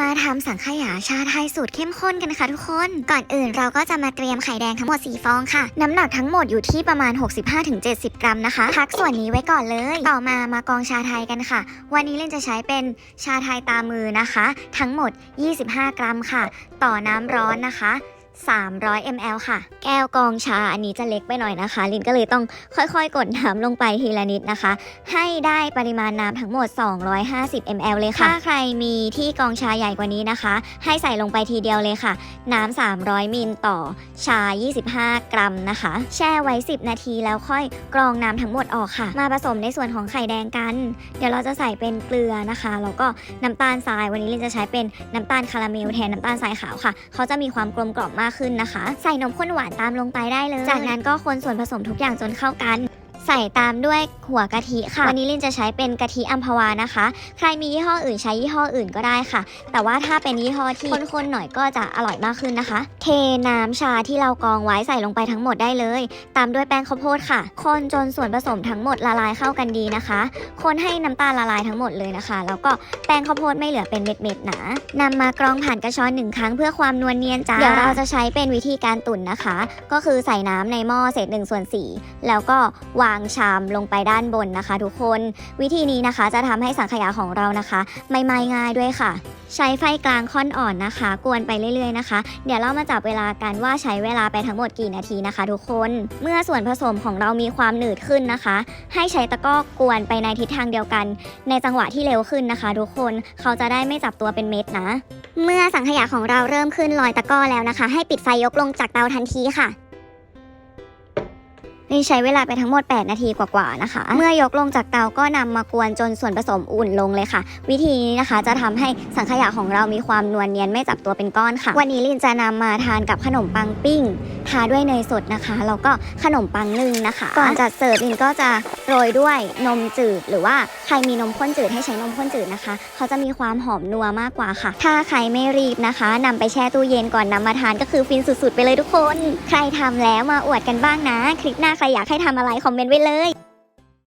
มาทำสังขยาชาไทยสูตรเข้มข้นกันค่ะทุกคน ก่อนอื่นเราก็จะมาเตรียมไข่แดงทั้งหมด 4 ฟองค่ะ น้ำหนักทั้งหมดอยู่ที่ประมาณ 65-70 กรัมนะคะพักส่วนนี้ไว้ก่อนเลย ต่อมามากองชาไทยกันค่ะ วันนี้เล่นจะใช้เป็นชาไทยตามือนะคะ ทั้งหมด 25 กรัมค่ะ ต่อน้ำร้อนนะคะ 300 ml ค่ะ แก้วกองชาอันนี้จะเล็กไปหน่อยนะคะ ลินก็เลยต้องค่อยๆ กดน้ำลงไปทีละนิดนะคะ ให้ได้ปริมาณน้ำทั้งหมด 250 ml เลยค่ะ ถ้าใครมีที่กองชาใหญ่กว่านี้นะคะ ให้ใส่ลงไปทีเดียวเลยค่ะ น้ำ 300มิลต่อชา 25 กรัมนะคะ แช่ไว้ 10 นาทีแล้วค่อยกรองน้ำทั้งหมดออกค่ะ มาผสมในส่วนของไข่แดงกัน เดี๋ยวเราจะใส่เป็นเกลือนะคะ แล้วก็น้ำตาลทราย วันนี้ลินจะใช้เป็นน้ำตาลคาราเมลแทนน้ำตาลทรายขาวค่ะ เขาจะมีความกลมกล่อมมากขึ้นนะคะ ใส่นมข้นหวานตามลงไปได้เลย จากนั้นก็คนส่วนผสมทุกอย่างจนเข้ากัน ส่ตามด้วยหัวกะทิค่ะ วันนี้ลินจะใช้เป็นกะทิอัมพวานะคะ ใครมียี่ห้ออื่นใช้ยี่ห้ออื่นก็ได้ค่ะ แต่ว่าถ้าเป็นยี่ห้อที่ข้นๆหน่อยก็จะอร่อยมากขึ้นนะคะ เทน้ำชาที่เรากรองไว้ใส่ลงไปทั้งหมดได้เลย ตามด้วยแป้งข้าวโพดค่ะ คนจนส่วนผสมทั้งหมดละลายเข้ากันดีนะคะ คนให้น้ำตาลละลายทั้งหมดเลยนะคะ แล้วก็แป้งข้าวโพดไม่เหลือเป็นเม็ดๆหนานำมากรองผ่านกระชอนหนึ่งครั้งเพื่อความนวลเนียนจ้าเดี๋ยวเราจะใช้เป็นวิธีการตุ๋นนะคะ ก็คือใส่น้ำในหม้อเศษ1ส่วน4แล้วก็วางชามลงไปด้านบนนะคะ ทุกคนวิธีนี้นะคะจะทำให้สังขยาของเรานะคะไม่ไหม้ง่ายด้วยค่ะ ใช้ไฟกลางค่อนอ่อนนะคะ กวนไปเรื่อยๆนะคะ เดี๋ยวเรามาจับเวลากันว่าใช้เวลาไปทั้งหมดกี่นาทีนะคะ ทุกคน เมื่อส่วนผสมของเรามีความหนืดขึ้นนะคะ ให้ใช้ตะก้อกวนไปในทิศทางเดียวกัน ในจังหวะที่เร็วขึ้นนะคะ ทุกคนเขาจะได้ไม่จับตัวเป็นเม็ดนะ เมื่อสังขยาของเราเริ่มขึ้นลอยตะก้อแล้วนะคะ ให้ปิดไฟยกลงจากเตาทันทีค่ะ นี่ใช้เวลาไปทั้งหมด 8 นาทีกว่าๆนะคะ เมื่อยกลงจากเตาก็นำมากวนจนส่วนผสมอุ่นลงเลยค่ะ วิธีนี้นะคะจะทำให้สังขยาของเรามีความนวลเนียนไม่จับตัวเป็นก้อนค่ะ วันนี้ลินจะนำมาทานกับขนมปังปิ้ง ทาด้วยเนยสดนะคะแล้วก็ขนมปังนึ่งนะคะ ก่อนจัดเสิร์ฟลินก็จะโรยด้วยนมจืด หรือว่าใครมีนมข้นจืดให้ใช้นมข้นจืดนะคะ เขาจะมีความหอมนัวมากกว่าค่ะ ถ้าใครไม่รีบนะคะนำไปแช่ตู้เย็นก่อนนำมาทานก็คือฟินสุดๆ ไปเลยทุกคน ใครทำแล้วมาอวดกันบ้างนะ คลิปหน้าใครอยากให้ทำอะไรคอมเมนต์ไว้เลย